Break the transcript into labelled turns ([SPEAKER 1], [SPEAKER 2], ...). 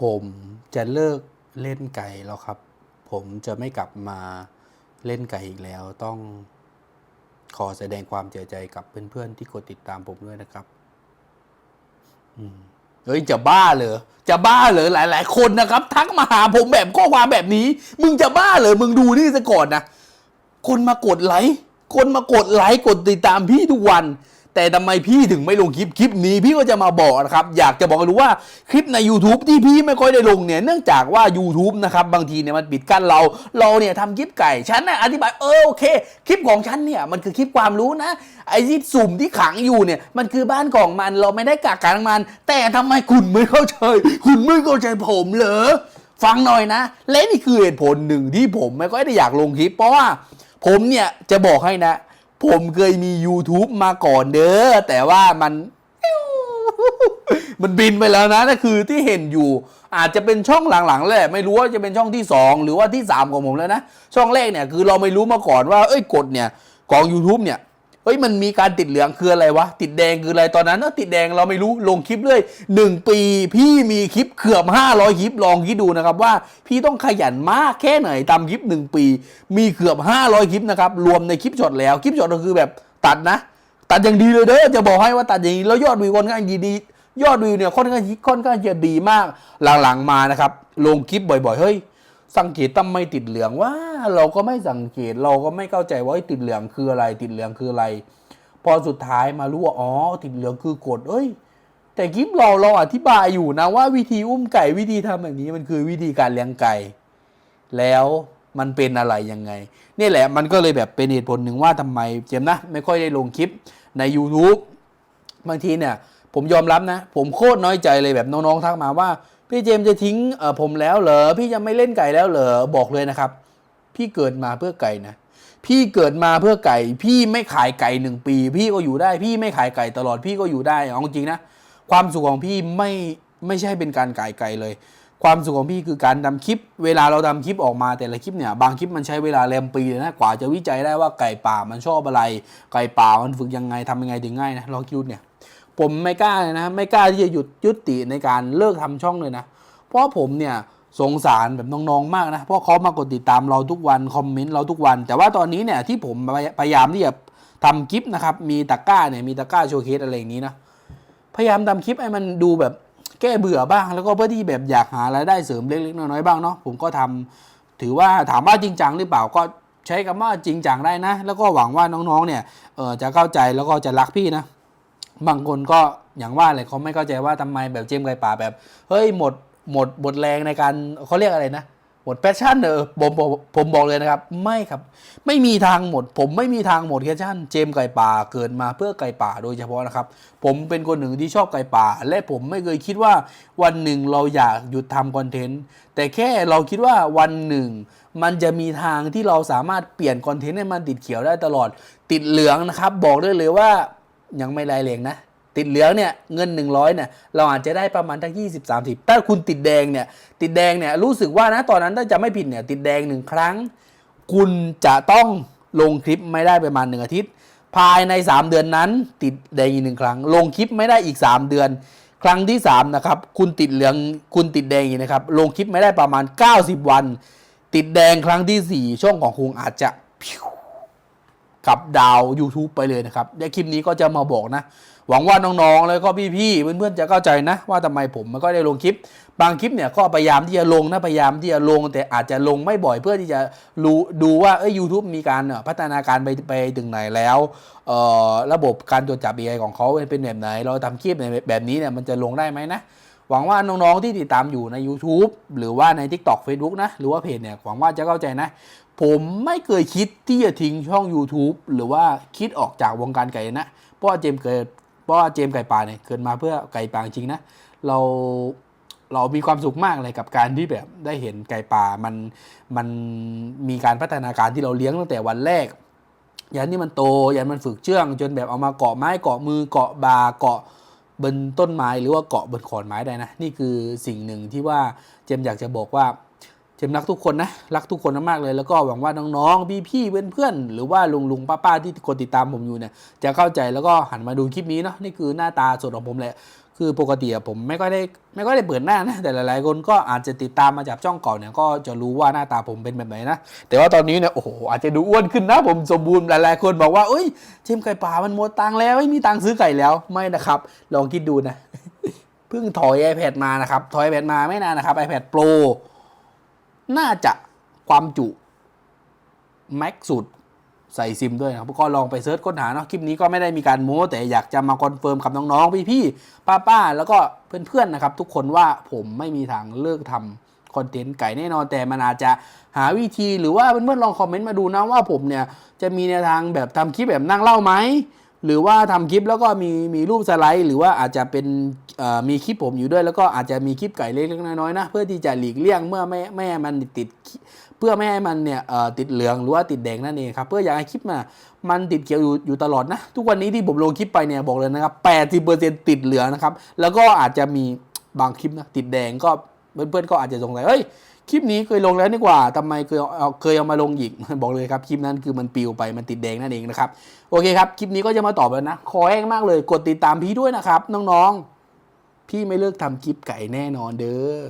[SPEAKER 1] ผมจะเลิกเล่นไก่แล้วครับ ผมจะไม่กลับมาเล่นไก่อีกแล้ว ต้องขอแสดงความเสียใจกับเพื่อนๆที่กดติดตามผมด้วยนะครับ อืมเฮ้ยจะบ้าเหรอ จะบ้าเหรอหลาย ๆ คนนะครับ ทักมาหาผมแบบข้อความแบบนี้ มึงจะบ้าเหรอมึงดูนี่ซะก่อนนะ คนมากดไลค์ คนมากดไลค์กดติดตามพี่ทุกวัน แต่ทำไมพี่ถึงไม่ลงคลิป คลิปนี้พี่ก็จะมาบอกนะครับ อยากจะบอกรู้ว่าคลิปใน YouTube ที่พี่ไม่ค่อยได้ลงเนี่ย เนื่องจากว่า YouTube นะครับ บางทีเนี่ยมันปิดกั้นเรา เราเนี่ยทำคลิปไก่ ฉันนะอธิบาย เออโอเค คลิปของฉันเนี่ย มันคือคลิปความรู้นะ ไอ้ที่สุ่มที่ขังอยู่เนี่ย มันคือบ้านของมัน เราไม่ได้กักกันมัน แต่ทำไมคุณไม่เข้าใจ คุณไม่เข้าใจผมเหรอ ฟังหน่อยนะ และนี่คือเหตุผลหนึ่งที่ผมไม่ค่อยได้อยากลงคลิป เพราะว่าผมเนี่ยจะบอกให้นะ ผมเคยมี YouTube มาก่อนเด้อแต่ว่ามัน มันบินไปแล้วนะนั่นคือที่เห็นอยู่ อาจจะเป็นช่องหลังๆแหละไม่รู้ว่าจะเป็นช่องที่ 2 หรือว่าที่ 3 ของผมแล้วนะ ช่องแรกเนี่ยคือเราไม่รู้มาก่อนว่า เอ้ยกดเนี่ยของ YouTube เนี่ย เฮ้ยมันมีการติดเหลืองคืออะไรวะ ติดแดงคืออะไรตอนนั้นเนอะติดแดงเราไม่รู้ลงคลิปเลยหนึ่งปีพี่มีคลิปเกือบ 500 คลิปลองคิดดูนะครับว่าพี่ต้องขยันมากแค่ไหนทำคลิป 1 ปี มีเกือบ 500 คลิปนะครับรวมในคลิปช็อตแล้วคลิปช็อตก็คือแบบตัดนะ ตัดอย่างดีเลยเด้อจะบอกให้ว่าตัดอย่างนี้แล้วยอดวิวค่อนข้างดีๆยอดวิวเนี่ยค่อนข้างค่อนข้างจะดีมากหลังๆมานะครับลงคลิปบ่อยๆเฮ้ย สังเกตทำไมติดเหลืองว่าเราก็ไม่สังเกตเราก็ไม่เข้าใจว่าติดเหลืองคืออะไร ติดเหลืองคืออะไร พอสุดท้ายมารู้ว่าอ๋อติดเหลืองคือกดเอ้ย แต่คลิปเราเราอธิบายอยู่นะว่าวิธีอุ้มไก่วิธีทำแบบนี้มันคือวิธีการเลี้ยงไก่ แล้วมันเป็นอะไรยังไงนี่แหละมันก็เลยแบบเป็นเหตุผลหนึ่งว่าทำไมเจมส์นะ ไม่ค่อยได้ลงคลิปใน YouTube บางทีเนี่ย ผมยอมรับนะ ผมโคตรน้อยใจเลยแบบน้องๆทักมาว่า พี่เจมส์จะทิ้งผมแล้วเหรอพี่จะไม่เล่นไก่แล้วเหรอบอกเลยนะครับ พี่เกิดมาเพื่อไก่นะพี่เกิดมาเพื่อไก่ พี่ไม่ขายไก่หนึ่งปี พี่ก็อยู่ได้ พี่ไม่ขายไก่ตลอดพี่ก็อยู่ได้เอาจริงนะความสุขของพี่ไม่ไม่ใช่เป็นการขายไก่เลย ความสุขของพี่คือการทำคลิป เวลาเราทำคลิปออกมาแต่ละคลิปเนี่ยบางคลิปมันใช้เวลาแรมปีเลยนะกว่าจะวิจัยได้ว่าไก่ป่ามันชอบอะไร ไก่ป่ามันฝึกยังไงทำยังไงถึงง่ายนะลองคิดเนี่ย ผมไม่กล้าเลยนะ ไม่กล้าที่จะหยุดยุติในการเลิกทำช่องเลยนะ เพราะผมเนี่ยสงสารแบบน้องๆมากนะ เพราะเขามากดติดตามเราทุกวันคอมเมนต์เราทุกวัน แต่ว่าตอนนี้เนี่ยที่ผมพยายามที่จะทำคลิปนะครับ มีตะกร้าเนี่ยมีตะกร้าโชว์เคสอะไรอย่างนี้นะ พยายามทำคลิปให้มันดูแบบแก้เบื่อบ้าง แล้วก็เพื่อที่แบบอยากหารายได้เสริมเล็กๆน้อยๆบ้างเนาะผมก็ทำถือว่าถามว่าจริงจังหรือเปล่าก็ใช้คำว่าจริงจังได้นะ แล้วก็หวังว่าน้องๆเนี่ยเออจะเข้าใจแล้วก็จะรักพี่นะ บางคนก็อย่างว่าเลยเขาไม่เข้าใจว่าทำไมแบบเจมส์ไก่ป่าแบบ เฮ้ยหมดหมดหมดแรงในการเขาเรียกอะไรนะหมดแพชชั่นเออผมผมผมบอกเลยนะครับ ไม่ครับ ไม่มีทางหมด ผมไม่มีทางหมดแพชชั่น เจมส์ไก่ป่าเกิดมาเพื่อไก่ป่าโดยเฉพาะนะครับ ผมเป็นคนหนึ่งที่ชอบไก่ป่า และผมไม่เคยคิดว่าวันหนึ่งเราอยากหยุดทำคอนเทนต์แต่แค่เราคิดว่าวันหนึ่ง มันจะมีทางที่เราสามารถเปลี่ยนคอนเทนต์ให้มันติดเขียวได้ตลอดติดเหลืองนะครับ บอกได้เลยว่า ยังไม่รายแรงนะ ติดเหลืองเนี่ยเงิน 100เนี่ยเราอาจจะได้ประมาณทั้ง20 30ถ้าคุณติดแดงเนี่ยติดแดงเนี่ยรู้สึกว่านะตอนนั้นถ้าจะไม่ผิดเนี่ยติดแดงหนึ่งครั้ง คุณจะต้องลงคลิปไม่ได้ประมาณหนึ่งอาทิตย์ ภายใน 3 เดือนนั้น ติดแดงอีกหนึ่งครั้ง ลงคลิปไม่ได้อีก 3 เดือน ครั้งที่3นะครับคุณติดเหลืองคุณติดแดงอีกนะครับลงคลิปไม่ได้ประมาณ 90 วัน ติดแดงครั้งทีสี่4 ช่องของคุณอาจจะพิว กับดาว YouTube ไปเลยนะครับเดี๋ยวคลิปนี้ก็จะมาบอกนะ หวังว่าน้องๆ แล้วก็พี่ๆ เพื่อนๆ จะเข้าใจนะ ว่าทำไมผมมันก็ได้ลงคลิป บางคลิปเนี่ยก็พยายามที่จะลงนะ พยายามที่จะลง แต่อาจจะลงไม่บ่อยเพื่อที่จะรู้ดูว่าเอ้ย YouTube มีการเอ่อพัฒนาการไปไปถึงไหนแล้วเอ่อระบบการตรวจจับ AI ของเขาเป็นแบบไหน เราทำคลิปแบบนี้เนี่ยมันจะลงได้ไหมนะ หวังว่าน้องๆที่ติดตามอยู่ใน YouTube หรือว่าใน TikTok Facebook นะ หรือว่าเพจเนี่ย หวังว่าจะเข้าใจนะ ผมไม่เคยคิดที่จะทิ้งช่อง YouTube หรือว่าคิดออกจากวงการไก่นะ เพราะว่าเจมเกิดเพราะว่าเจมไก่ป่าเนี่ยเกิดมาเพื่อไก่ป่าจริงนะ เราเรามีความสุขมากเลยกับการที่แบบได้เห็นไก่ป่ามันมันมีการพัฒนาการที่เราเลี้ยงตั้งแต่วันแรก ยันที่มันโตยันมันฝึกเชื่อง จนแบบเอามาเกาะไม้เกาะมือเกาะบาเกาะ บนต้นไม้หรือว่าเกาะบนขอนไม้ได้นะ นี่คือสิ่งหนึ่งที่ว่าเจมอยากจะบอกว่าเจมรักทุกคนนะรักทุกคนมากๆเลย แล้วก็หวังว่าน้องๆพี่ๆเพื่อนๆหรือว่าลุงลุงป้าๆที่กดติดตามผมอยู่เนี่ยจะเข้าใจแล้วก็หันมาดูคลิปนี้เนาะนี่คือหน้าตาสดของผมแหละ คือปกติอะผมไม่ก็ได้ไม่ก็ได้เปิดหน้านะแต่หลายๆ คนก็อาจจะติดตามมาจากช่องเก่าเนี่ยก็จะรู้ว่าหน้าตาผมเป็นแบบไหนนะแต่ว่าตอนนี้เนี่ยโอ้โหอาจจะดูอ้วนขึ้นนะ ผมสมบูรณ์หลายๆคนบอกว่าเอ้ยชิมไก่ป่ามันหมดตังแล้วไม่มีตังซื้อไก่แล้วไม่นะครับ ลองคิดดูนะเพิ่งถอย iPad มานะครับถอย iPad มาไม่นานนะครับ iPad Pro น่าจะความจุแม็กสุด ใส่ซิมด้วยนะครับก็ลองไปเซิร์ชค้นหาเนาะคลิปนี้ก็ไม่ได้มีการโม้แต่อยากจะมาคอนเฟิร์มกับน้องๆพี่ๆป้าๆแล้วก็เพื่อนๆนะครับทุกคนว่าผมไม่มีทางเลิกทำคอนเทนต์ไก่แน่นอนแต่มันอาจจะหาวิธีหรือว่าเพื่อนๆลองคอมเมนต์มาดูนะว่าผมเนี่ยจะมีแนวทางแบบทำคลิปแบบนั่งเล่าไหมหรือว่าทำคลิปแล้วก็มีมีรูปสไลด์ หรือว่าอาจจะเป็นมีคลิปผมอยู่ด้วย แล้วก็อาจจะมีคลิปไก่เล็กๆน้อยๆนะเพื่อที่จะหลีกเลี่ยงเมื่อไม่ไม่มันติด พื่อไม่ให้มันเนี่ยติดเหลืองหรือว่าติดแดงนั่นเองครับเพื่ออยากให้คลิปมามันติดเขียวอยู่อยู่ตลอดนะ ทุกวันนี้ที่ผมลงคลิปไปเนี่ยบอกเลยนะครับ80%ติดเหลืองนะครับ แล้วก็อาจจะมีบางคลิปนะติดแดงก็เพื่อนๆก็อาจจะสงสัยเฮ้ยคลิปนี้เคยลงแล้วนี่กว่าทำไมเคยเอาเคยเอามาลงอีกบอกเลยครับคลิปนั้นคือมันปิวไปมันติดแดงนั่นเองนะครับโอเคครับคลิปนี้ก็จะมาตอบแล้วนะขอแห้งมากเลยกดติดตามพี่ด้วยนะครับ น้องๆ พี่ไม่เลิกทำคลิปไก่แน่นอนเด้อ